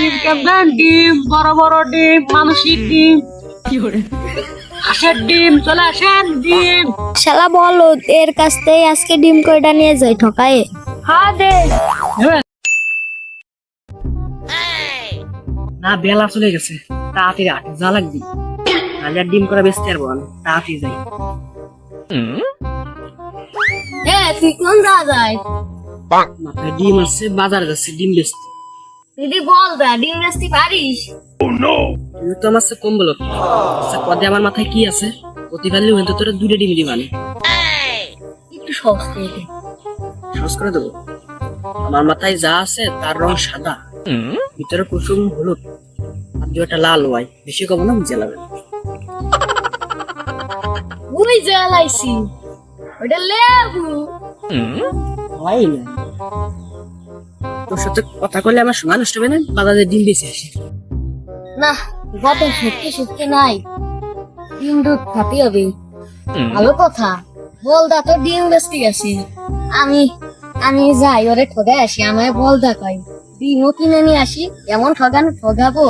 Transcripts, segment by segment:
ডিম কেমন ডিম? বড় বড় ডিম মানসিক ডিম। হাঁসের ডিম চলে আসেন ডিম। শালা বলো এর কাছ থেকে আজকে ডিম কয়টা নিয়ে যাই ঠকায়ে? হ্যাঁ দে। না বেলা চলে গেছে। তাড়াতাড়ি আটে যা লাগবি। হাজার ডিম করে বেচতে পারব আমি তাড়াতাড়ি যাই। এ তুই কোন যাওয়া যায় মাথায় ডিম আছে বাজারে যাচ্ছে ডিম বেচতে। দিদি বল দা ডিম বেচতে পারিস? তুই তো আমার কম বলো আচ্ছা পদে আমার মাথায় কি আছে? প্রতিবারই হয়তো তোরা দুটো ডিম দিবানি একটু সহজ করে দে। সহজ করে দেবো? আমার মাথায় যা আছে তার রং সাদা। ভিতরে কুসুম হলুদ। আর দু একটা লাল ওয়াই। বেশি কম না বুঝে লাগবে। ওই জ্বালাইছি ওটা লেবু। হয় না। তোর সাথে কথা করলে আমার সময় নষ্ট হবে না বাজারে ডিম বেশি আসে। না গত সত্যি সত্যি নাই। ডিম দুধ খাতে হবে। ভালো কথা। বল দা তো ডিম বেচতে গেছি আমি আমি যাই ওরে ঠগে আসি আমায় বল দা কই ডিমও কিনে নিয়ে আসি এমন ঠগানো ঠগাবো?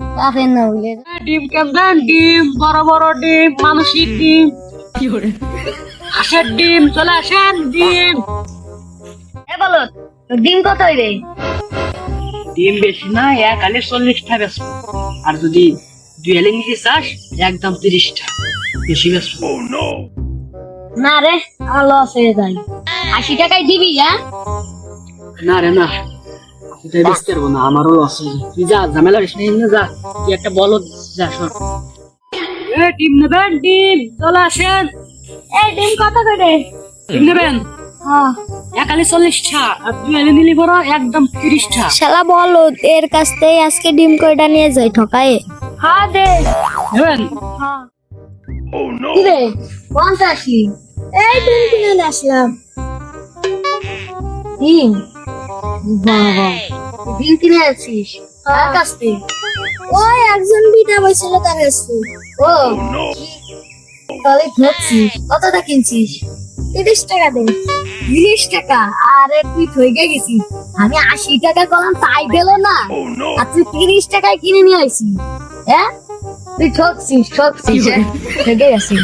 পাবেন না বুঝলে ডিম কেমন? ডিম বড় বড় ডিম মানসিক ডিম। হাঁসের ডিম চলে আসেন ডিম। এ বলো ডিম কত রে ডিম বেশি না এক আলে চল্লিশটা বেসবো আর যদি দুই আলে নিচে চাস একদম তিরিশটা। বেশি বেসবো না রে আমার লস হয়ে যায়। আশি টাকায় দিবি হ্যাঁ না রে না। এটা বেচতে পারব না? আমারও লস হয়ে যায়। তুই যা ঝামেলা বেশি নেই না যা। তুই একটা বলো যা শোন এ ডিম নেবেন? ডিম চলে আসেন। এই ডিম কত করে? ডিম নেবেন? হ্যাঁ। চল্লিশটা আর দুই নিলি বড় একদম তিরিশটা শালা বলো এর কাছ থেকে আজকে ডিম কয়টা নিয়ে যাই ঠকায়ে? হ্যাঁ। দে নেবেন কি রে? পঞ্চাশি এই ডিম কিনে আসলাম। ডিম? বাবা ডিম কিনে আছিস কার কাছ থেকে? ওই একজন বিটা বসছিল তার কাছ থেকে। ও তাহলে ধরছিস। কতটা কিনছিস? তিরিশ টাকা দে। তিরিশ টাকা। আরে তুই ঠকে গেছি। আমি আশি টাকা কলম তাই গেল না। আর তুই তিরিশ টাকায় কিনে নিয়ে আসি হ্যাঁ? তুই ঠকছিস ঠকছিস? ঠকে গেছিস